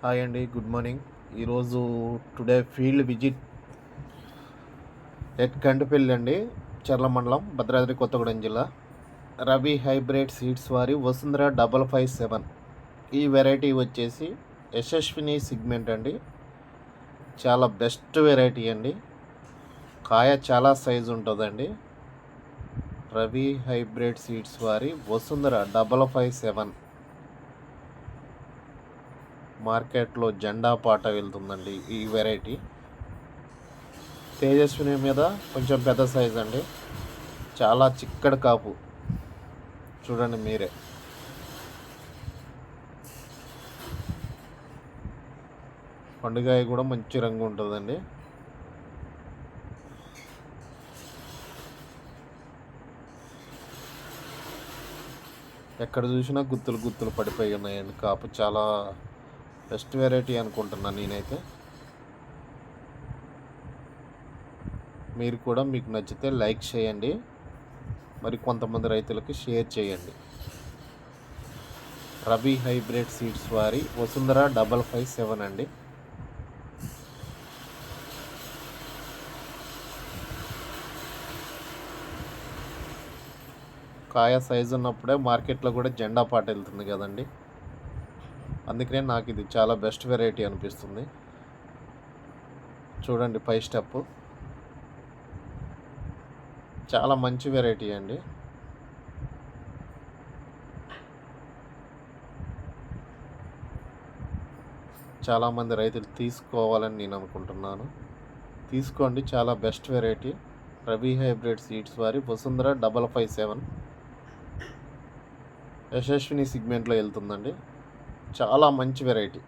Hi అండి good morning. ఈరోజు today field visit at Kantipalli అండి చర్ల మండలం భద్రాద్రి కొత్తగూడెం జిల్లా. రవి హైబ్రిడ్ సీడ్స్ వారి వసుంధర డబల్ ఫైవ్ సెవెన్. ఈ వెరైటీ వచ్చేసి యశస్విని సిగ్మెంట్ అండి. చాలా బెస్ట్ వెరైటీ అండి. కాయ చాలా సైజు ఉంటుందండి. రవి హైబ్రిడ్ సీడ్స్ వారి వసుంధర డబల్ ఫైవ్ సెవెన్. మార్కెట్లో జెండా పాట వెళ్తుందండి ఈ వెరైటీ. తేజస్విని మీద కొంచెం పెద్ద సైజ్ అండి. చాలా చిక్కడి కాపు. చూడండి మీరే. పండుగాయ కూడా మంచి రంగు ఉంటుందండి. ఎక్కడ చూసినా గుత్తులు గుత్తులు పడిపోయి ఉన్నాయండి. కాపు చాలా బెస్ట్ వెరైటీ అనుకుంటున్నాను నేనైతే. మీరు కూడా మీకు నచ్చితే లైక్ చేయండి. మరి కొంతమంది రైతులకి షేర్ చేయండి. రబీ హైబ్రిడ్ సీడ్స్ వారి వసుంధర డబల్ ఫైవ్ సెవెన్ అండి. కాయ సైజు ఉన్నప్పుడే మార్కెట్లో కూడా జెండా పాట వెళ్తుంది కదండి. అందుకనే నాకు ఇది చాలా బెస్ట్ వెరైటీ అనిపిస్తుంది. చూడండి పై స్టెప్. చాలా మంచి వెరైటీ అండి. చాలామంది రైతులు తీసుకోవాలని నేను అనుకుంటున్నాను. తీసుకోండి చాలా best variety. Rabi hybrid seeds వారి Vasundhara double five seven. Yashaswini సిగ్మెంట్లో వెళ్తుందండి. చాలా మంచి వెరైటీ.